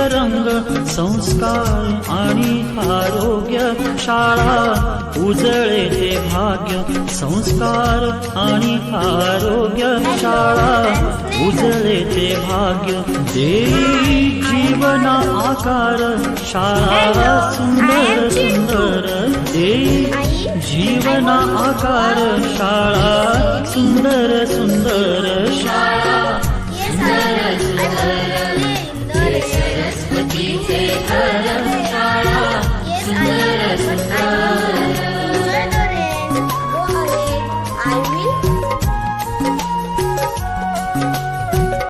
रंग संस्कार आणि आरोग्य शाळा. उजळे ते भाग्य संस्कार आणि आरोग्य शाळा. उजळे ते भाग्य दे जीवना आकार. शाळा सुंदर सुंदर. दे जीवना आकार. शाळा सुंदर सुंदर. I will. I will.